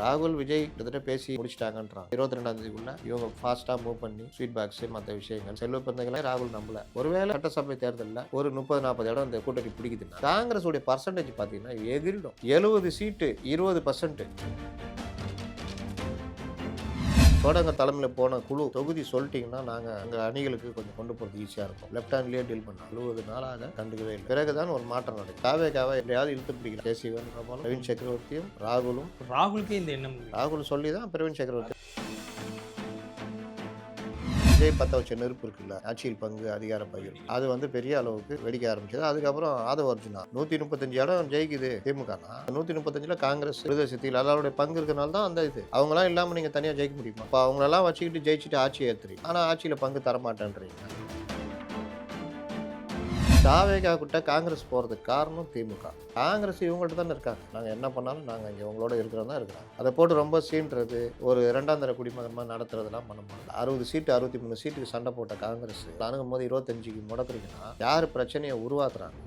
ராகுல் விஜய் கிட்டத்தட்ட பேசி முடிச்சிட்டாங்கன்றான். இருபத்தி ரெண்டாம் தேதிக்குள்ள இவங்க ஃபாஸ்ட்டாக மூவ் பண்ணி ஸ்வீட்பேக்ஸ் மற்ற விஷயங்கள் செல்வ பிறந்தங்களை ராகுல் நம்பல. ஒருவேளை சட்டசபை தேர்தலில் ஒரு முப்பது நாற்பது இடம் இந்த கூட்டணி பிடிக்குதுன்னா காங்கிரஸ் உடைய பர்சன்டேஜ் பார்த்தீங்கன்னா எதிரிடும். எழுபது சீட்டு இருபது பர்சன்ட் சோடங்க தலைமையில் போன குழு தொகுதி சொல்லிட்டீங்கன்னா நாங்கள் எங்கள் அணிகளுக்கு கொஞ்சம் கொண்டு போகிறது ஈஸியாக இருக்கும். லெஃப்ட் ஹேண்ட்லேயே டீல் பண்ணோம் அறுபது நாளாக கண்டுக்கவே இல்லை. பிறகுதான் ஒரு மாற்றம் நடக்கும் காவே காவே எப்படியாவது இழுத்து பிடிக்கலாம். கேசிவன் போல பிரவீன் சக்கரவர்த்தியும் ராகுலும் ராகுலுக்கே இந்த எண்ணம். ராகுல் சொல்லி தான் பிரவீன் சக்கரவர்த்தி. விஜய் பத்த வச்ச நெருப்பு இருக்குல்ல ஆட்சியில் பங்கு அதிகார பகிர்வு அது வந்து பெரிய அளவுக்கு வெடிக்க ஆரம்பிச்சது. அதுக்கப்புறம் ஆதவ அர்ஜுனா நூத்தி முப்பத்தஞ்சு இடம் ஜெயிக்குது திமுகனா நூத்தி முப்பத்தஞ்சுல காங்கிரஸ் விடுதலை சித்தியில் எல்லாருடைய பங்கு இருக்கனால தான் அந்த இது. அவங்களாம் இல்லாம நீங்க தனியா ஜெயிக்க முடியுமா? அப்ப அவங்களெல்லாம் வச்சுக்கிட்டு ஜெயிச்சுட்டு ஆட்சி ஏத்துறீங்க. ஆனா ஆட்சியில பங்கு தர மாட்டேன்றீங்க தாவேகா கிட்ட காங்கிரஸ் போகிறதுக்கு காரணம் திமுக. காங்கிரஸ் இவங்கள்ட்ட தானே இருக்காங்க. நாங்கள் என்ன பண்ணாலும் நாங்கள் இங்கே உங்களோட இருக்கிறோம் தான் இருக்கிறோம். அதை போட்டு ரொம்ப சீன்றது ஒரு இரண்டாம் தர குடிமகமாக நடத்துறதுலாம் பண்ண முடியல. அறுபது சீட்டு அறுபத்தி மூணு சீட்டுக்கு சண்டை போட்ட காங்கிரஸ். அணுகும் போது இருபத்தஞ்சுக்கு முடக்குறீங்கன்னா யார் பிரச்சனையை உருவாக்குறாங்க?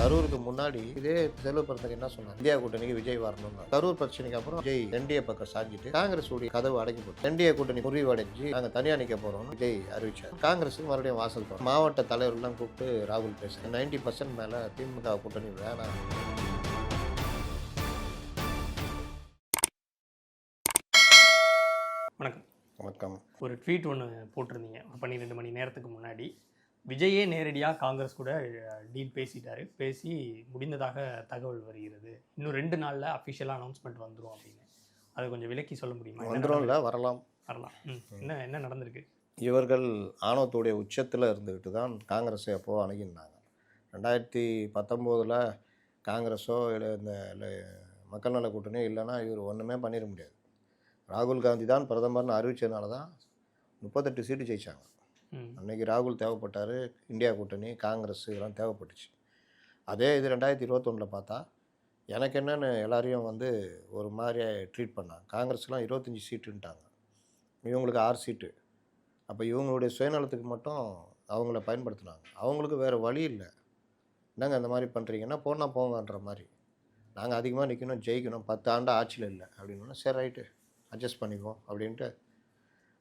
கரூருக்கு முன்னாடி இதே செல்வ பிறந்தக்கு என்ன சொன்னாங்க? இந்தியா கூட்டணிக்கு விஜய் வரணும்னு. கரூர் பிரச்சனைக்கு அப்புறம் விஜய் என்டிஏ பக்கம் சாஞ்சிட்டு காங்கிரஸ் உடைய கதவு அடைக்கி போட்டு என்டிஏ கூட்டணி முறிவடைஞ்சு நாங்க தனியா நிக்க போறோம் விஜய் அறிவிச்சார். காங்கிரஸுக்கு மறுபடியும் வாசல் மாவட்ட தலைவர்கள்லாம் கூப்பிட்டு ராகுல் பேசுறேன் நைன்டி பர்சன்ட் மேல திமுக கூட்டணி வேணாம். வணக்கம். வணக்கம். ஒரு ட்வீட் ஒன்று போட்டிருந்தீங்க. ஒரு பன்னிரெண்டு மணி நேரத்துக்கு முன்னாடி. விஜயே நேரடியாக காங்கிரஸ் கூட டீல் பேசிட்டாரு. பேசி முடிந்ததாக தகவல் வருகிறது. இன்னும் ரெண்டு நாளில் அஃபிஷியலாக அனௌன்ஸ்மெண்ட் வந்துடும் அப்படின்னு. அதை கொஞ்சம் விளக்கி சொல்ல முடியுமா? வந்துடும்ல வரலாம். வரலாம். என்ன என்ன நடந்திருக்கு? இவர்கள் ஆணவத்துடைய உச்சத்தில் இருந்துக்கிட்டு தான் காங்கிரஸை எப்போ அணுகினாங்க. ரெண்டாயிரத்தி பத்தொம்போதில் காங்கிரஸோ இல்லை இந்த இல்லை மக்கள் நல கூட்டணியோ இல்லைன்னா இவர் ஒன்றுமே பண்ணிட முடியாது. ராகுல் காந்தி தான் பிரதமர்னு அறிவிச்சதுனால தான் முப்பத்தெட்டு சீட்டு ஜெயிச்சாங்க. அன்னைக்கு ராகுல் தேவைப்பட்டார் இந்தியா கூட்டணி காங்கிரஸ் இதெல்லாம் தேவைப்பட்டுச்சு. அதே இது ரெண்டாயிரத்தி இருபத்தொன்னில் பார்த்தா எனக்கு என்னென்னு எல்லாரையும் வந்து ஒரு மாதிரியே ட்ரீட் பண்ணாங்க. காங்கிரஸ்லாம் இருபத்தஞ்சி சீட்டுன்ட்டாங்க. இவங்களுக்கு ஆறு சீட்டு. அப்போ இவங்களுடைய சுயநலத்துக்கு மட்டும் அவங்கள பயன்படுத்தினாங்க. அவங்களுக்கு வேறு வழி இல்லை. என்னங்க இந்த மாதிரி பண்ணுறீங்கன்னா போனால் போங்கன்ற மாதிரி. நாங்கள் அதிகமாக நிற்கணும் ஜெயிக்கணும் பத்து ஆண்டு ஆட்சியில் இல்லை. அப்படின்னா சரி ரைட்டு அட்ஜஸ்ட் பண்ணிக்குவோம் அப்படின்ட்டு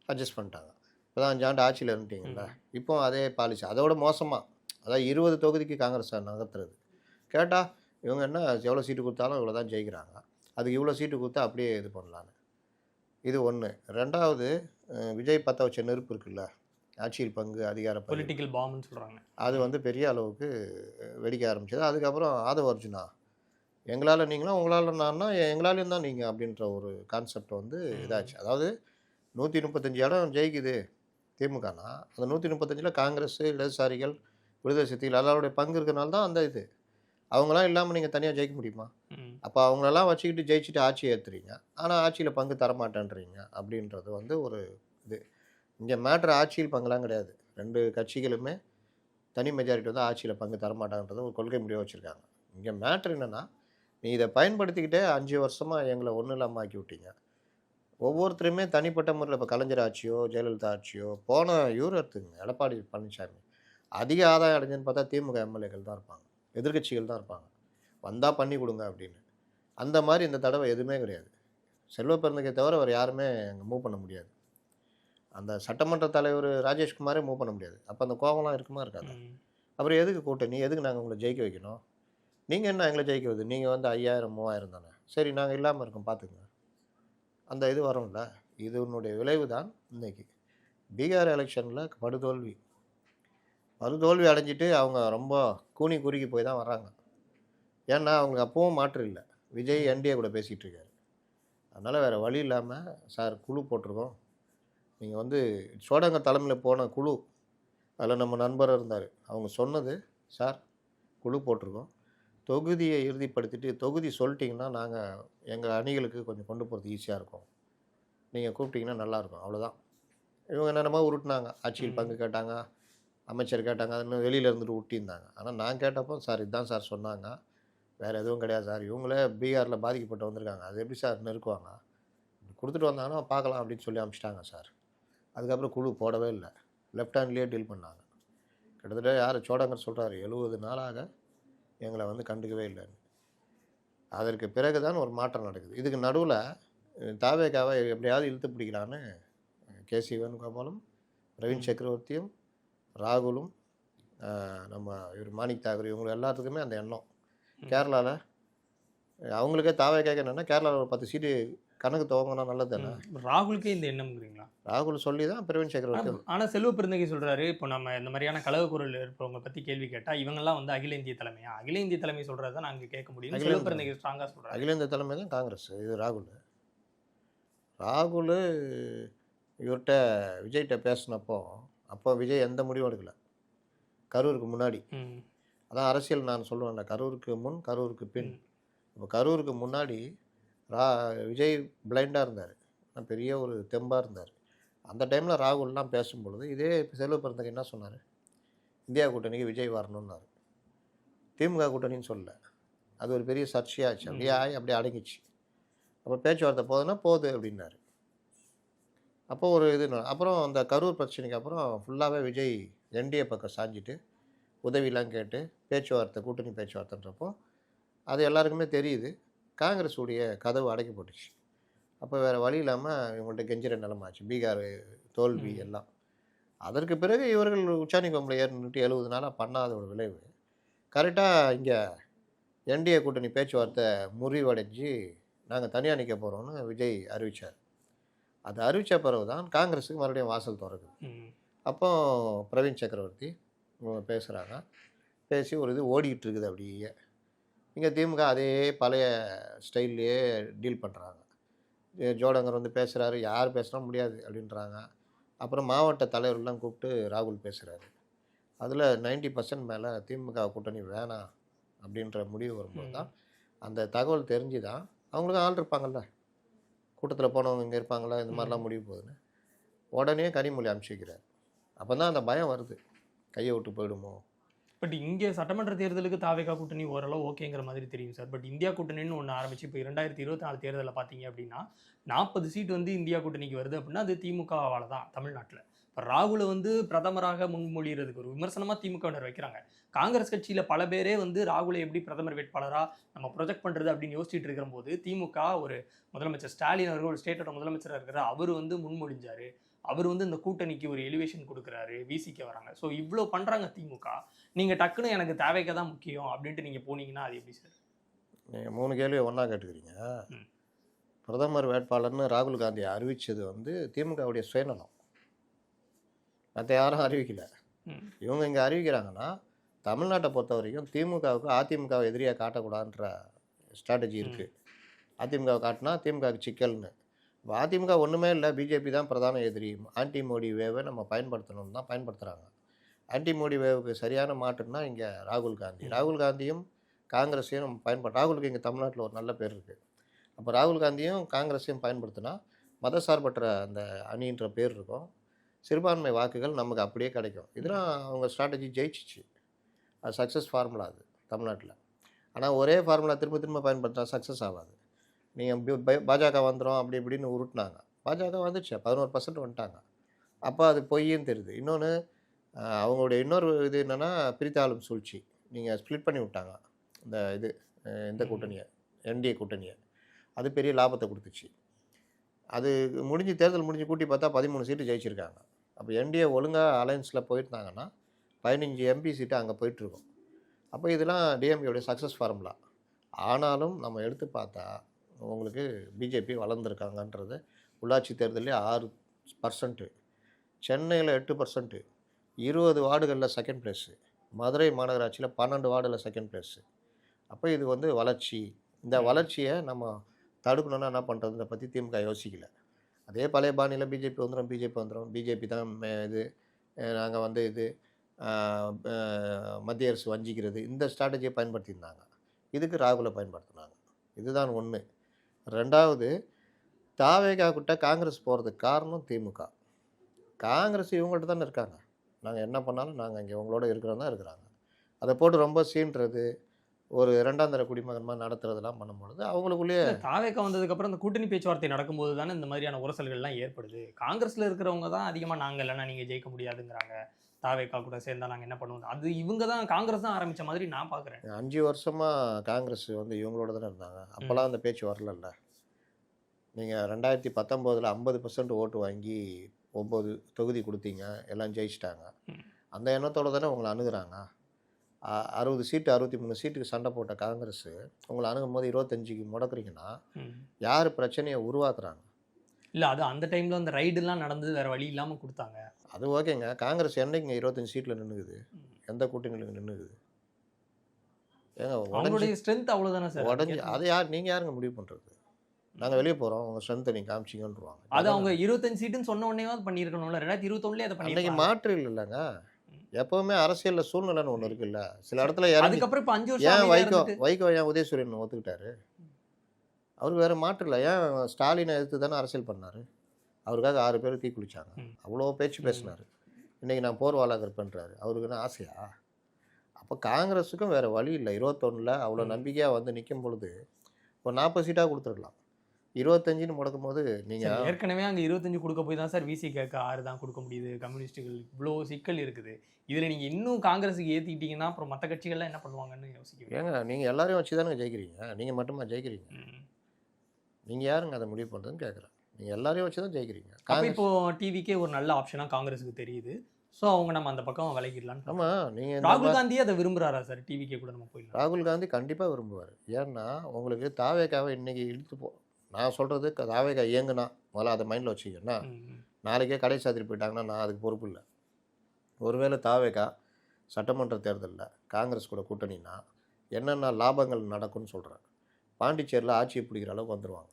அட்ஜஸ்ட் பண்ணிட்டாங்க. இப்போ தான் அஞ்சு ஆண்டு ஆட்சியில் இருந்துட்டீங்களா இப்போ அதே பாலிசி அதோட மோசமாக அதாவது இருபது தொகுதிக்கு காங்கிரஸ் நகர்த்துறது. கேட்டால் இவங்க என்ன எவ்வளோ சீட்டு கொடுத்தாலும் இவ்வளோ தான் ஜெயிக்கிறாங்க. அதுக்கு இவ்வளோ சீட்டு கொடுத்தா அப்படியே இது பண்ணலான்னு. இது ஒன்று ரெண்டாவது விஜய் பற்ற வச்ச நெருப்பு இருக்குல்ல? ஆட்சியில் பங்கு அதிகார பொலிட்டிக்கல் பாம்னு சொல்கிறாங்க அது வந்து பெரிய அளவுக்கு வெடிக்க ஆரம்பிச்சது. அதுக்கப்புறம் ஆதவ அர்ஜுனா. எங்களால் நீங்களும் உங்களால் நான்னா எங்களாலையும் தான் நீங்கள் அப்படின்ற ஒரு கான்செப்ட் வந்து இதாச்சு. அதாவது நூற்றி முப்பத்தஞ்சு இடம் ஜெயிக்குது. திமுகனா? அந்த நூற்றி முப்பத்தஞ்சில் காங்கிரஸ் இடதுசாரிகள் விடுதலை சித்திகள் எல்லாருடைய பங்கு இருக்கிறனால தான் அந்த இது. அவங்களாம் இல்லாமல் நீங்கள் தனியாக ஜெயிக்க முடியுமா? அப்போ அவங்களெல்லாம் வச்சுக்கிட்டு ஜெயிச்சுட்டு ஆட்சி ஏற்றுறீங்க ஆனால் ஆட்சியில் பங்கு தரமாட்டேன்றீங்க அப்படின்றது வந்து ஒரு இது. இங்கே மேட்ரு ஆட்சியில் பங்குலாம் கிடையாது. ரெண்டு கட்சிகளுமே தனி மெஜாரிட்டி வந்து ஆட்சியில் பங்கு தரமாட்டாங்கன்றது ஒரு கொள்கை முடிவாக வச்சுருக்காங்க. இங்கே மேட்ரு என்னென்னா நீ இதை பயன்படுத்திக்கிட்டே அஞ்சு வருஷமாக எங்களை ஒன்றும் இல்லாமல் ஆக்கி விட்டீங்க. ஒவ்வொருத்தருமே தனிப்பட்ட முறையில் இப்போ கலைஞர் ஆட்சியோ ஜெயலலிதா ஆட்சியோ போன இவர் எடுத்துங்க எடப்பாடி பழனிசாமி அதிக ஆதாயம் அடைஞ்சுன்னு பார்த்தா திமுக எம்எல்ஏக்கள் தான் இருப்பாங்க. எதிர்க்கட்சிகள் தான் இருப்பாங்க. வந்தால் பண்ணி கொடுங்க அப்படின்னு. அந்த மாதிரி இந்த தடவை எதுவுமே கிடையாது. செல்வ பெருந்தகை தவிர வேறு யாருமே அங்கே மூவ் பண்ண முடியாது. அந்த சட்டமன்ற தலைவர் ராஜேஷ்குமாரே மூவ் பண்ண முடியாது. அப்போ அந்த கோவம்லாம் இருக்குமா இருக்காது? அப்புறம் எதுக்கு கூட்டணி? எதுக்கு நாங்கள் உங்களை ஜெயிக்க வைக்கணும்? நீங்கள் என்ன எங்களை ஜெயிக்க வைது நீங்கள் வந்து ஐயாயிரம் மூவாயிரம் தானே? சரி நாங்கள் இல்லாமல் இருக்கோம் பார்த்துங்க அந்த இது வரும்ல. இதனுடைய விளைவு தான் இன்றைக்கி பீகார் எலெக்ஷனில் படுதோல்வி படுதோல்வி அடைஞ்சிட்டு அவங்க ரொம்ப கூனி குறுகி போய் தான் வராங்க ஏன்னா அவங்களுக்கு அப்பவும் மாற்று இல்லை. விஜய் என்டிஏ கூட பேசிகிட்டு இருக்காரு. அதனால் வேறு வழி இல்லாமல் சார் குழு போட்டிருக்கோம். நீங்கள் வந்து சோடங்க தலைமையில் போன குழு. அதில் நம்ம நண்பர் இருந்தார். அவங்க சொன்னது சார் குழு போட்டிருக்கோம். தொகுதியை இறுதிப்படுத்திட்டு தொகுதி சொல்லிட்டீங்கன்னா நாங்கள் எங்கள் அணிகளுக்கு கொஞ்சம் கொண்டு போகிறது ஈஸியாக இருக்கும். நீங்கள் கூப்பிட்டீங்கன்னா நல்லாயிருக்கும் அவ்வளோதான் இவங்க என்னென்னமோ உருட்டினாங்க. ஆட்சியில் பங்கு கேட்டாங்க. அமைச்சர் கேட்டாங்க. அது இன்னும் வெளியில் இருந்துட்டு ஊட்டியிருந்தாங்க. ஆனால் நான் கேட்டப்போ சார் இதுதான் சார் சொன்னாங்க. வேறு எதுவும் கிடையாது சார். இவங்களே பீகாரில் பாதிக்கப்பட்டு வந்திருக்காங்க. அது எப்படி சார் நெருக்குவாங்க? கொடுத்துட்டு வந்தாங்கன்னா பார்க்கலாம் அப்படின்னு சொல்லி அனுப்பிச்சிட்டாங்க சார். அதுக்கப்புறம் குழு போடவே இல்லை. லெஃப்ட் ஹேண்ட்லேயே டீல் பண்ணாங்க. கிட்டத்தட்ட யார்? சோடங்கர் சொல்கிறாரு எழுபது நாளாக எங்களை வந்து கண்டுக்கவே இல்லைன்னு அதற்கு பிறகு தான் ஒரு மாற்றம் நடக்குது. இதுக்கு நடுவில் தாவேகாவை எப்படியாவது இழுத்து பிடிக்கலான்னு கே. சி வேணுகோபாலும் பிரவீன் சக்கரவர்த்தியும் ராகுலும் நம்ம இவர் மாணிக் தாகூர் இவங்க எல்லாத்துக்குமே அந்த எண்ணம். கேரளாவில் அவங்களுக்கே தாவேகாக்கு என்னென்னா கேரளாவில் ஒரு பத்து சீட்டு கணக்கு துவங்கினா நல்லது தானே. ராகுலுக்கே இந்த எண்ணம்ங்கிறீங்களா? ராகுல் சொல்லி தான் பிரவீன் சக்கரவர்த்தி ஆனா- ஆனா செல்வ பெருந்தகை சொல்றாரு. இப்போ நம்ம இந்த மாதிரியான கலவு குரல் இருப்பவங்க பத்தி கேள்வி கேட்டா இவங்கெல்லாம் வந்து அகில இந்திய தலைமையா? அகில இந்திய தலைமை சொல்றதை நாங்க கேட்க முடியும். செல்வ இந்திய பெருந்தகை ஸ்ட்ராங்கா சொல்றாரு. அகில இந்திய தலைமை தான் காங்கிரஸ் இது ராகுல். ராகுல் இவர்கிட்ட விஜய்கிட்ட பேசினப்போ அப்போ விஜய் எந்த முடிவும் எடுக்கல. கரூருக்கு முன்னாடி. அதான் அரசியல் நான் சொல்லுவேன்ல கரூருக்கு முன் கரூருக்கு பின். இப்போ கரூருக்கு முன்னாடி ரா விஜய் பிளைண்டாக இருந்தார். பெரிய ஒரு தெம்பாக இருந்தார். அந்த டைமில் ராகுல்லாம் பேசும்பொழுது இதே செல்வ பிறந்தக்கு என்ன சொன்னார்? இந்தியா கூட்டணிக்கு விஜய் வரணும்னாரு. திமுக கூட்டணின்னு சொல்லல. அது ஒரு பெரிய சர்ச்சையாச்சு. அப்படியே ஆகி அப்படியே அடங்கிச்சு. அப்போ பேச்சுவார்த்தை போகுதுன்னா போகுது அப்படின்னாரு. அப்போ ஒரு இது அப்புறம் அந்த கரூர் பிரச்சனைக்கு அப்புறம் ஃபுல்லாகவே விஜய் என்டிஏ பக்கம் சாஞ்சிட்டு உதவிலாம் கேட்டு பேச்சுவார்த்தை கூட்டணி பேச்சுவார்த்தைன்றப்போ அது எல்லாருக்குமே தெரியுது. காங்கிரஸ் உடைய கதவு அடைக்கப்பட்டுச்சு. அப்போ வேறு வழி இல்லாமல் இவங்கள்ட்ட கெஞ்சிற நிலமாச்சு பீகார் தோல்வி. எல்லாம். அதற்கு பிறகு இவர்கள் உச்சாணி கொம்பில் ஏறிட்டு எழுபது நாளாக பண்ணாத ஒரு விளைவு. கரெக்டாக இங்கே என்டிஏ கூட்டணி பேச்சுவார்த்தை முறிவடைஞ்சு நாங்கள் தனியாக நிற்க போகிறோம்னு விஜய் அறிவித்தார் அது அறிவித்த பிறகு தான் காங்கிரஸுக்கு மறுபடியும் வாசல் திறக்குது. அப்போ பிரவீன் சக்கரவர்த்தி இவங்க பேசுகிறாங்க பேசி ஒரு இது ஓடிக்கிட்டு இருக்குது அப்படியே. இங்கே திமுக அதே பழைய ஸ்டைல்லையே டீல் பண்ணுறாங்க ஜோடங்கர் வந்து பேசுகிறாரு யார் பேசுனா முடியாது அப்படின்றாங்க. அப்புறம் மாவட்ட தலைவர்கள்லாம் கூப்பிட்டு ராகுல் பேசுகிறாரு அதில் 90% பர்சன்ட் மேலே திமுக கூட்டணி வேணாம் அப்படின்ற முடிவு வரும்போது தான் அந்த தகவல் தெரிஞ்சு தான் அவங்களுக்கும் ஆள் இருப்பாங்கல்ல. கூட்டத்தில் போனவங்க இங்கே இருப்பாங்களா இந்த மாதிரிலாம் முடிவு போகுதுன்னு. உடனே கனிமொழி அனுப்பிச்சி வைக்கிறார். அப்போ தான் அந்த பயம் வருது. கையை விட்டு போயிடுமோ? பட் இங்கே சட்டமன்ற தேர்தலுக்கு தாவேகா கூட்டணி ஓரளவு ஓகேங்கிற மாதிரி தெரியும் சார். பட் இந்தியா கூட்டணின்னு ஒன்று ஆரம்பிச்சு இப்போ இரண்டாயிரத்தி இருபத்தி நாலு தேர்தலில் பார்த்தீங்க அப்படின்னா நாற்பது சீட் வந்து இந்தியா கூட்டணிக்கு வருது அப்படின்னா அது திமுகவால் தான் தமிழ்நாட்டில். இப்போ ராகுலை வந்து பிரதமராக முன்மொழிகிறதுக்கு ஒரு விமர்சனமாக திமுகவினர் வைக்கிறாங்க. காங்கிரஸ் கட்சியில் பல பேரே வந்து ராகுலை எப்படி பிரதமர் வேட்பாளராக நம்ம ப்ரொஜெக்ட் பண்ணுறது அப்படின்னு யோசிச்சுட்டு இருக்கிறபோது திமுக ஒரு முதலமைச்சர் ஸ்டாலின் அவர்கள் ஒரு ஸ்டேட்டோட முதலமைச்சராக இருக்கிற அவர் வந்து முன்மொழிஞ்சார். அவர் வந்து இந்த கூட்டணிக்கு ஒரு எலிவேஷன் கொடுக்குறாரு விசிக்க வராங்க. ஸோ இவ்வளோ பண்ணுறாங்க திமுக. நீங்க டக்குன்னு எனக்கு தேவைக்கு தான் முக்கியம் அப்படின்ட்டு நீங்க போனீங்கன்னா அது எப்படி சார்? நீங்கள் மூணு கேள்வியை ஒன்றா கேட்டுக்கிறீங்க. பிரதமர் வேட்பாளர்னு ராகுல் காந்தி அறிவித்தது வந்து திமுகவுடைய சுயநலம். மற்ற யாரும் அறிவிக்கல. இவங்க இங்கே அறிவிக்கிறாங்கன்னா தமிழ்நாட்டை பொறுத்த வரைக்கும் திமுகவுக்கு அதிமுகவை எதிரியாக காட்டக்கூடாதுன்ற ஸ்ட்ராட்டஜி இருக்குது அதிமுகவை காட்டினா திமுகவுக்கு சிக்கல்னு. இப்போ அதிமுக ஒன்றுமே இல்லை பிஜேபி தான் பிரதான எதிரி. ஆன்டி மோடி வேவை நம்ம பயன்படுத்தணும்னு தான் பயன்படுத்துகிறாங்க ஆன்டி மோடி வேவுக்கு சரியான மாற்றுன்னா இங்கே ராகுல் காந்தி. ராகுல் காந்தியும் காங்கிரஸையும் நம்ம பயன்படு ராகுலுக்கு இங்கே தமிழ்நாட்டில் ஒரு நல்ல பேர் இருக்குது அப்போ ராகுல் காந்தியும் காங்கிரஸையும் பயன்படுத்தினா மதசார்பற்ற அந்த அணின்ற பேர் இருக்கும். சிறுபான்மை வாக்குகள் நமக்கு அப்படியே கிடைக்கும். இதெல்லாம் அவங்க ஸ்ட்ராட்டஜி ஜெயிச்சிச்சு. அது சக்ஸஸ் ஃபார்முலா அது தமிழ்நாட்டில். ஆனால் ஒரே ஃபார்முலா திரும்ப திரும்ப பயன்படுத்தினா சக்ஸஸ் ஆகாது. நீங்கள் பாஜக வந்துடும் அப்படி இப்படின்னு உருட்டினாங்க. பாஜக வந்துச்சு பதினோரு பர்சன்ட் வந்துட்டாங்க. அப்போ அது பொய்ன்னு தெரியுது. இன்னொன்று அவங்களுடைய இன்னொரு இது என்னென்னா பிரித்தாளும் சூழ்ச்சி. நீங்கள் ஸ்ப்ளிட் பண்ணி விட்டாங்க. இந்த இது இந்த. கூட்டணியை என்டிஏ கூட்டணியை. அது பெரிய லாபத்தை கொடுத்துச்சு. அது முடிஞ்சு தேர்தல் முடிஞ்சு கூட்டி பார்த்தா பதிமூணு சீட்டு ஜெயிச்சிருக்காங்க. அப்போ என்டிஏ ஒழுங்காக அலையன்ஸில் போயிருந்தாங்கன்னா பதினஞ்சு எம்பி சீட்டு அங்கே போயிட்டுருக்கும். அப்போ இதெல்லாம் டிஎம்கேவுடைய சக்ஸஸ் ஃபார்முலா ஆனாலும் நம்ம எடுத்து பார்த்தா உங்களுக்கு பிஜேபி வளர்ந்துருக்காங்கன்றது. உள்ளாட்சி தேர்தலே ஆறு பர்சன்ட்டு சென்னையில் எட்டு பர்சன்ட்டு இருபது வார்டுகளில் செகண்ட் ப்ளேஸு மதுரை மாநகராட்சியில் பன்னெண்டு வார்டில் செகண்ட் ப்ளேஸு அப்போ இது வந்து வளர்ச்சி. இந்த வளர்ச்சியை நம்ம தடுக்கணும்னா என்ன பண்ணுறதுன்ற பற்றி திமுக யோசிக்கல. அதே பழைய பாணியில் பிஜேபி வந்துடும் பிஜேபி வந்துடும் பிஜேபி தான் இது நாங்கள் வந்து இது மத்திய அரசு வஞ்சிக்கிறது. இந்த ஸ்ட்ராட்டஜியை பயன்படுத்தியிருந்தாங்க. இதுக்கு ராகுலை பயன்படுத்தினாங்க. இதுதான் ஒன்று ரெண்டாவது தாவேகா கிட்ட காங்கிரஸ் போகிறதுக்கு காரணம் திமுக. காங்கிரஸ் இவங்கள்ட்ட தானே இருக்காங்க. நாங்கள் என்ன பண்ணாலும் நாங்கள் இங்கே உங்களோட இருக்கிறோம் தான் இருக்கிறாங்க. அதை போட்டு ரொம்ப சீன்றது ஒரு இரண்டாம் தர குடிமகன் மாதிரி நடத்துறதெல்லாம் பண்ணும்பொழுது அவங்களுக்குள்ளேயே தாவேக்கா வந்ததுக்கப்புறம் இந்த கூட்டணி பேச்சுவார்த்தை நடக்கும்போது தானே இந்த மாதிரியான உரசல்கள்லாம் ஏற்படுது. காங்கிரஸில் இருக்கிறவங்க தான் அதிகமாக நாங்கள் இல்லைன்னா நீங்கள் ஜெயிக்க முடியாதுங்கிறாங்க. தாவேக்கா கூட சேர்ந்தா நாங்க என்ன பண்ணுவோம் அது இவங்க தான் காங்கிரஸ் தான் ஆரம்பிச்ச மாதிரி நான் பாக்குறேன். அஞ்சு வருஷமாக காங்கிரஸ் வந்து இவங்களோட தானே இருந்தாங்க. அப்போல்லாம் அந்த பேச்சு வரலல்ல. நீங்கள் ரெண்டாயிரத்தி பத்தொம்போதில் ஐம்பது பர்சன்ட் ஓட்டு வாங்கி ஒம்பது தொகுதி கொடுத்தீங்க எல்லாம் ஜெயிச்சிட்டாங்க. அந்த எண்ணத்தோட தானே உங்களை அணுகுறாங்க? அறுபது சீட்டு அறுபத்தி மூணு சீட்டுக்கு சண்டை போட்ட காங்கிரஸ் உங்களை அணுகும் போது இருபத்தஞ்சுக்கு முடக்குறீங்கன்னா. யார் பிரச்சனையை உருவாக்குறாங்க? இல்ல அது அந்த டைம்ல அந்த ரைடு எல்லாம் நடந்தது வேற வழி இல்லாம கொடுத்தாங்க. அது ஓகேங்க. காங்கிரஸ் என்னைக்குங்க இருபத்தஞ்சு சீட்டில் நின்றுக்குது. எந்த கூட்டணியில் நின்றுக்குது ஏங்க உடஞ்சி அவங்களுடைய ஸ்ட்ரென்த் அவ்வளவுதானே சார்? உடஞ்சி அதை யார் நீங்கள் யாருங்க முடிவு பண்ணுறது நாங்கள் வெளியே போகிறோம் உங்கள் ஸ்ட்ரென்த்தை நீங்கள் காமிச்சிங்கன்றுவாங்க. அது அவங்க இருபத்தஞ்சு சீட்டுன்னு சொன்ன உடனே பண்ணிருக்கணும்ல ரெண்டாயிரத்தி இருபத்தொன்னுலயே அதை பண்ணிருக்காங்க மாற்று இல்லைங்க எப்பவுமே அரசியல்ல சூழ்நிலைன்னு ஒன்று இருக்குல்ல. சில இடத்துல அதுக்கப்புறம் இப்ப அஞ்சு வருஷம் ஏன் வைகோ வைகோ ஏன் உதயசூரியன் ஒத்துக்கிட்டாரு? அவருக்கு வேற மாற்று இல்லை. ஏன் ஸ்டாலினை எதிர்த்து தானே அரசியல் பண்ணாரு? அவருக்காக ஆறு பேர் தீ குளிச்சாங்க. ம். அவ்வளோ பேச்சு பேசினாரு. இன்னைக்கு நான் போர்வாளாக இருப்பேன்றாரு அவருக்கு என்ன ஆசையா? அப்போ காங்கிரஸுக்கும் வேற வழி இல்லை. இருபத்தொன்னில் அவ்வளோ. நம்பிக்கையாக வந்து நிற்கும் பொழுது ஒரு நாற்பது சீட்டாக கொடுத்துருக்கலாம். இருபத்தஞ்சுன்னு முடக்கும் போது நீங்கள் ஏற்கனவே அங்க இருபத்தஞ்சு கொடுக்க போய் தான் சார் விசி கேட்க ஆறு தான் கொடுக்க முடியுது. கம்யூனிஸ்டுகள் இவ்வளோ சிக்கல் இருக்குது. இதுல நீங்க இன்னும் காங்கிரஸுக்கு ஏத்திக்கிட்டீங்கன்னா அப்புறம் மத்த கட்சிகள்லாம் என்ன பண்ணுவாங்கன்னு யோசிக்க ஏங்க நீங்கள் எல்லாரையும் வச்சு தானே ஜெயிக்கிறீங்க. நீங்கள் மட்டுமா ஜெயிக்கிறீங்க. நீங்கள் யாருங்க அதை முடிவு பண்ணுறதுன்னு கேட்குறேன் நீங்கள் எல்லாரையும் வச்சு தான் ஜெயிக்கிறீங்க. அப்ப இப்போ டிவிக்கே ஒரு நல்ல ஆப்ஷனா காங்கிரஸுக்கு தெரியுது. சோ அவங்க நம்ம அந்த பக்கம் விலகிடலாம்னு ஆமாம் நீங்கள் ராகுல் காந்தி அதை விரும்புறாரா சார்? டிவிக்கே கூட நம்ம போயிடலாம். ராகுல் காந்தி கண்டிப்பாக விரும்புவார். ஏன்னா உங்களுக்கு தாவேக்காவை இன்னைக்கு இழுத்து போ நான் சொல்கிறது தாவேக்கா இயங்குனா முதல்ல அதை மைண்டில் வச்சுக்கன்னா. நாளைக்கே கடை சாத்திட்டு போயிட்டாங்கன்னா நான் அதுக்கு பொறுப்பு இல்லை. ஒருவேளை தாவேக்கா சட்டமன்ற தேர்தலில் காங்கிரஸ் கூட கூட்டணினா என்னென்ன லாபங்கள் நடக்கும்னு சொல்கிறேன் பாண்டிச்சேரியில் ஆட்சியை பிடிக்கிற அளவுக்கு வந்துடுவாங்க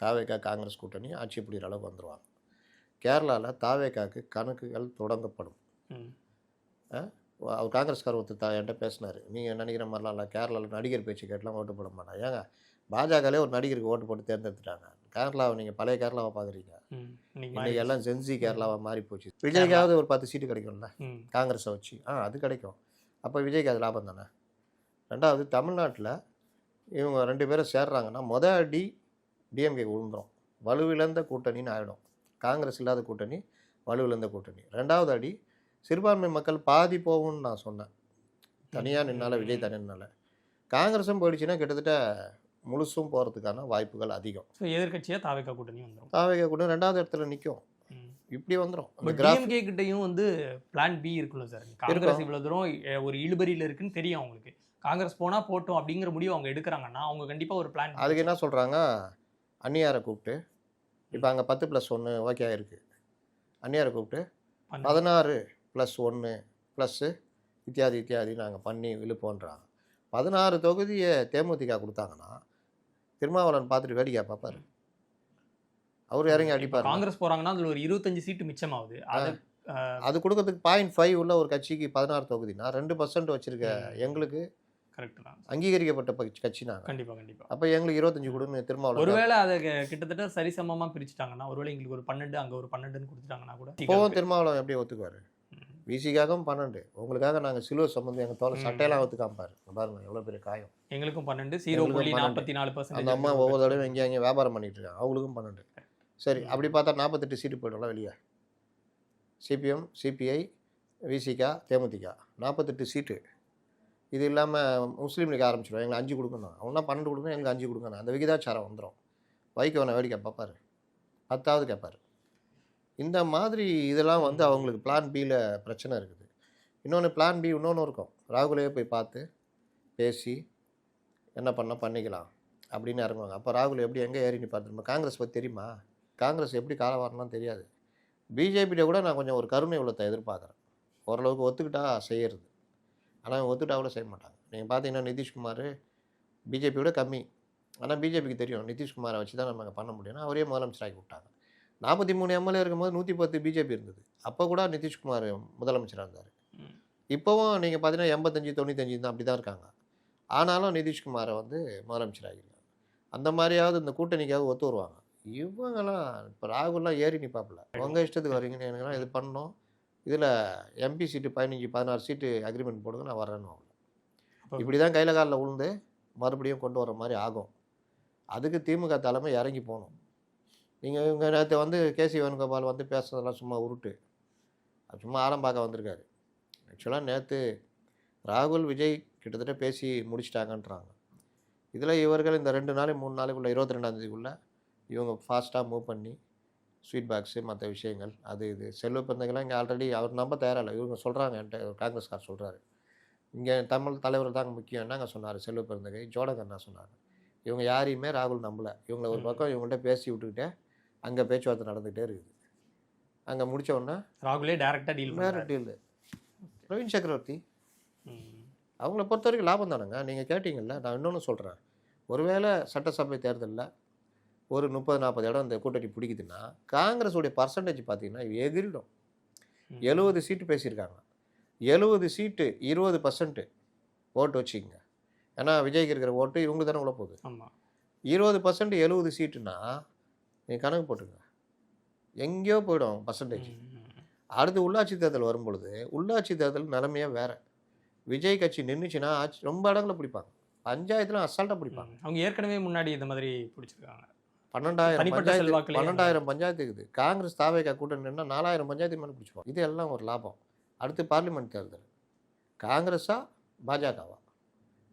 தாவேக்கா காங்கிரஸ் கூட்டணி ஆட்சியை பிடிக்கிற அளவுக்கு வந்துடுவாங்க கேரளாவில் தாவேக்காக்கு கணக்குகள் தொடங்கப்படும். அவர் காங்கிரஸ்கார் ஒருத்தர் தா என்கிட்ட பேசினார். நீங்கள் நினைக்கிற மாதிரிலாம் இல்லை. கேரளாவில் நடிகர் பேச்சு கேட்டலாம் ஓட்டு போட மாட்டாங்க. ஏங்க பாஜகலே ஒரு நடிகருக்கு ஓட்டு போட்டு தேர்ந்தெடுத்துட்டாங்க. கேரளாவை நீங்கள் பழைய கேரளாவை பார்க்குறீங்க மாறி- எல்லாம் ஜென்சி கேரளாவாக மாறி போச்சு விஜய்க்காவது ஒரு பத்து சீட்டு கிடைக்கும்ல. காங்கிரஸை வச்சு. ஆ அது கிடைக்கும். அப்போ விஜய்க்கு அது லாபம் தானே? ரெண்டாவது தமிழ்நாட்டில் இவங்க ரெண்டு பேரும் சேர்றாங்கன்னா மொத அடி டிஎம்கே விழுந்துரும். வலுவிழந்த கூட்டணின்னு ஆகிடும் காங்கிரஸ் இல்லாத கூட்டணி வலுவிழந்த கூட்டணி. ரெண்டாவது அடி சிறுபான்மை மக்கள் பாதி போகும்னு நான் சொன்னேன். தனியாக நின்னால விஜய் தனியாக நின்னால. காங்கிரஸும் போயிடுச்சுன்னா கிட்டத்தட்ட முழுசும் போகிறதுக்கான வாய்ப்புகள் அதிகம். ஸோ எதிர்கட்சியா தாவேக்கா கூட்டணி வந்துடும் தாவேக கூட ரெண்டாவது இடத்துல நிற்கும் இப்படி வந்துடும் டிஎம்கே கிட்டயும் வந்து பிளான் பி இருக்குல்ல சார் காங்கிரஸ் இவ்வளவு தூரம் ஒரு இழுபறியில இருக்குன்னு தெரியும் அவங்களுக்கு. காங்கிரஸ் போனா போட்டோம் அப்படிங்கிற முடிவு அவங்க எடுக்கிறாங்கன்னா அவங்க கண்டிப்பா ஒரு பிளான் அதுக்கு என்ன சொல்கிறாங்க அந்நியாரை கூப்பிட்டு இப்போ அங்கே பத்து ப்ளஸ் ஒன்று ஓகே ஆயிருக்கு. அந்நியாரை கூப்பிட்டு பதினாறு ப்ளஸ் ஒன்று ப்ளஸ்ஸு இத்தியாதி இத்தியாதி நாங்கள் பண்ணி இழுப்போன்றாங்க. பதினாறு தொகுதியை தேமுதிக கொடுத்தாங்கன்னா திருமாவளவன் பார்த்துட்டு வேடிக்கை பார்ப்பாரு. அவர் இறங்கி அடிப்பார் காங்கிரஸ் போறாங்கன்னா அதுல ஒரு இருபத்தஞ்சு சீட்டு மிச்சமாகுது. அது அது கொடுக்கறதுக்கு பாயிண்ட் ஃபைவ் உள்ள ஒரு கட்சிக்கு பதினாறு தொகுதினா ரெண்டு பர்சன்ட் வச்சிருக்க எங்களுக்கு கரெக்ட் தான். அங்கீகரிக்கப்பட்ட கட்சி நாங்கள் கண்டிப்பா கண்டிப்பா. அப்போ எங்களுக்கு இருபத்தஞ்சு கொடுன்னு திருமாவளவன் ஒருவேளை அதை கிட்டத்தட்ட சரிசமமா பிரிச்சுட்டாங்கன்னா ஒருவேளை எங்களுக்கு ஒரு பன்னெண்டு அங்க ஒரு பன்னெண்டுன்னு கொடுத்துட்டாங்கன்னா கூட இப்போவும் திருமாவளவன் எப்படி ஒத்துக்குவார். விசிக்காகவும் பன்னெண்டு. உங்களுக்காக நாங்கள் சிலுவை சம்பந்தம் எங்கள் தோலை. சட்டையெல்லாம் ஒத்து காமிப்பாரு. பாருங்க எவ்வளோ பெரிய காயம். எங்களுக்கும் பன்னெண்டு எங்களுக்கும் புள்ளி. நாற்பத்தி நாலு அந்த அம்மா ஒவ்வொரு தடவையும் எங்கேயும் அங்கேயும் வியாபாரம் பண்ணிட்டு இருக்காங்க. அவங்களுக்கும் பன்னெண்டு. சரி. அப்படி பார்த்தா நாற்பத்தெட்டு சீட்டு போய்டும்ல வெளியே. சிபிஎம் சிபிஐ விசிகா தேமுதிக. நாற்பத்தெட்டு சீட்டு. இது இல்லாமல் முஸ்லீம் லீக் ஆரம்பிச்சிடும் எங்களுக்கு அஞ்சு கொடுக்கணும். அவனா பன்னெண்டு கொடுக்கணும் எங்களுக்கு அஞ்சு கொடுக்கணும். அந்த விகிதாச்சாரம் வந்துடும் வைக்கவனை வேடிக்கை பார்ப்பார். பத்தாவது கேட்பார். இந்த மாதிரி இதெல்லாம் வந்து அவங்களுக்கு பிளான் பியில் பிரச்சனை இருக்குது. இன்னொன்று பிளான் பி இன்னொன்று இருக்கும். ராகுலையே போய் பார்த்து பேசி என்ன பண்ணால் பண்ணிக்கலாம் அப்படின்னு இறங்குவாங்க. அப்போ ராகுல் எப்படி எங்கே ஏறி நிற்பார் தெரியுமா? காங்கிரஸ் பற்றி தெரியுமா? காங்கிரஸ் எப்படி காலம் வரணும்னு தெரியாது. பிஜேபியிட கூட நான் கொஞ்சம் ஒரு கருணை உள்ளத்தை எதிர்பார்க்குறேன். ஓரளவுக்கு ஒத்துக்கிட்டா செய்கிறது ஆனால் ஒத்துக்கிட்டா கூட செய்ய மாட்டாங்க. நீங்கள் பார்த்தீங்கன்னா நிதிஷ்குமார் பிஜேபி விட கம்மி. ஆனால் பிஜேபிக்கு தெரியும் நிதிஷ்குமாரை வச்சு தான் நம்ம பண்ண முடியும்னா. அவரே முதலமைச்சராகி விட்டாங்க. நாற்பத்தி மூணு எம்எல்ஏ இருக்கும்போது நூற்றி பத்து பிஜேபி இருந்தது. அப்போ கூட நிதிஷ்குமார் முதலமைச்சராக இருந்தார். இப்போவும் நீங்கள் பார்த்தீங்கன்னா எண்பத்தஞ்சு தொண்ணூத்தஞ்சு தான் அப்படி தான் இருக்காங்க. ஆனாலும் நிதிஷ்குமாரை வந்து முதலமைச்சராகிருக்காங்க. அந்த மாதிரியாவது இந்த கூட்டணிக்காக ஒத்து வருவாங்க. இவங்கெல்லாம் இப்போ ராகுல்லாம் ஏறி நிற்பாப்புல உங்கள் இஷ்டத்துக்கு வரீங்கன்னு எனக்குலாம் இது பண்ணோம் இதில் எம்பி சீட்டு பதினஞ்சு பதினாறு சீட்டு அக்ரிமெண்ட் போடுங்க நான் வரேன்னு இப்படி தான் கையில் காலில் விழுந்து மறுபடியும் கொண்டு வர மாதிரி ஆகும். அதுக்கு திமுக தலைமை இறங்கி போகணும். நீங்கள் இவங்க நேற்று வந்து கேசி வேணுகோபால் வந்து பேசுனதெல்லாம் சும்மா உருட்டு. அது சும்மா ஆலம் பார்க்க வந்திருக்காரு. ஆக்சுவலாக நேற்று ராகுல் விஜய் கிட்டத்தட்ட பேசி முடிச்சிட்டாங்கன்றாங்க. இதில் இவர்கள் இந்த ரெண்டு நாள் மூணு நாளைக்குள்ளே இருபத்தி ரெண்டாந்தேதிக்குள்ளே இவங்க ஃபாஸ்ட்டாக மூவ் பண்ணி ஸ்வீட் பாக்ஸு மற்ற விஷயங்கள். அது இது. செல்வ பிறந்தங்கள்லாம் இங்கே ஆல்ரெடி அவர் நம்ப தயாரில்லை. இவங்க சொல்கிறாங்க என்கிட்ட காங்கிரஸ்கார் சொல்கிறாரு இங்கே தமிழ் தலைவர் தாங்க முக்கியம். என்னங்க சொன்னார்? செல்வ பிறந்தகை ஜோடகண்ணா சொன்னார். இவங்க யாரையுமே ராகுல் நம்பலை. இவங்களை ஒரு. பக்கம் இவங்கள்ட்ட பேசி விட்டுக்கிட்டே அங்கே பேச்சுவார்த்தை நடந்துகிட்டே இருக்குது. அங்கே முடிச்ச உடனே ராகுலே டைரக்டா டீல் பண்ணுறாரு டீல். பிரவீன் சக்கரவர்த்தி அவங்கள பொறுத்த வரைக்கும் லாபம் தானேங்க? நீங்கள் கேட்டிங்கல்ல நான் இன்னொன்று சொல்கிறேன் ஒருவேளை சட்டசபை தேர்தலில் ஒரு முப்பது நாற்பது இடம் இந்த கூட்டணி பிடிக்குதுன்னா காங்கிரஸுடைய பர்சன்டேஜ் பார்த்தீங்கன்னா எகிரிடும். எழுபது சீட்டு பேசியிருக்காங்க. எழுபது சீட்டு இருபது பர்சன்ட்டு ஓட்டு வச்சுக்கங்க. ஏன்னா விஜய்க்கு இருக்கிற ஓட்டு இவங்க தானே உள்ள போகுது. இருபது பர்சன்ட் எழுபது சீட்டுனா நீங்கள் கணக்கு போட்டுங்க எங்கேயோ போயிடும் பர்சன்டேஜ் அடுத்து உள்ளாட்சி தேர்தல் வரும்பொழுது உள்ளாட்சி தேர்தல் நிலைமையே வேற. விஜய் கட்சி நின்றுச்சுன்னா ரொம்ப இடங்களை பிடிப்பாங்க. பஞ்சாயத்துல அசால்ட்டாக பிடிப்பாங்க. அவங்க ஏற்கனவே முன்னாடி இந்த மாதிரி பிடிச்சிருக்காங்க. பன்னெண்டாயிரம் பஞ்சாயத்து பன்னெண்டாயிரம் பஞ்சாயத்து இருக்குது காங்கிரஸ் தாவேக்கா கூட்டணி நின்னா நாலாயிரம் பஞ்சாயத்து மேலே பிடிச்சிப்போம் இது எல்லாம் ஒரு லாபம். அடுத்து பார்லிமெண்ட் தேர்தல். காங்கிரஸா பாஜகவா?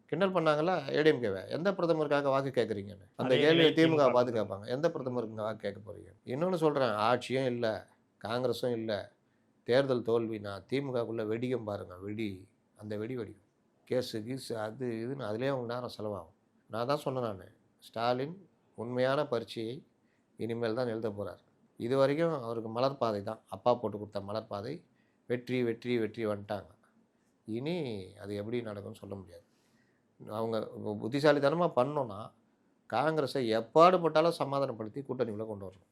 கிண்டல் பண்ணாங்களா? ஏடிஎம்கேவை? எந்த பிரதமருக்காக வாக்கு கேட்குறீங்கன்னு அந்த கேள்வியை திமுக கேட்பாங்க எந்த பிரதமருக்கு வாக்கு கேட்க போறீங்க? இன்னொன்று சொல்கிறேன் ஆட்சியும் இல்லை. காங்கிரஸும் இல்லை. தேர்தல் தோல்வினா திமுகக்குள்ளே வெடிக்கும் பாருங்க. வெடி. அந்த வெடி வெடிக்கும். கேஸு கீஸு அது இதுன்னு அதுலேயே அவங்க நேரம் செலவாகும். நான் தான் சொன்னேன் நான். ஸ்டாலின் உண்மையான பரீட்சையை இனிமேல் தான் எழுத போகிறார் இது வரைக்கும் அவருக்கு மலர்பாதை தான். அப்பா போட்டு கொடுத்த மலர்பாதை வெற்றி வெற்றி வெற்றி வந்துட்டாங்க. இனி அது எப்படி நடக்கும்னு சொல்ல முடியாது. அவங்க புத்திசாலித்தனமாக பண்ணோன்னா காங்கிரஸை எப்பாடு போட்டாலும் சமாதானப்படுத்தி கூட்டணிக்குள்ளே கொண்டு வரணும்.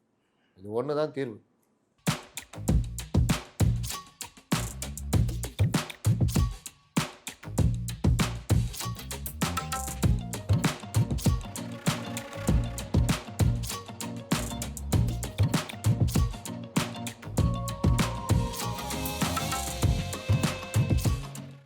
இது ஒன்று தான் தீர்வு.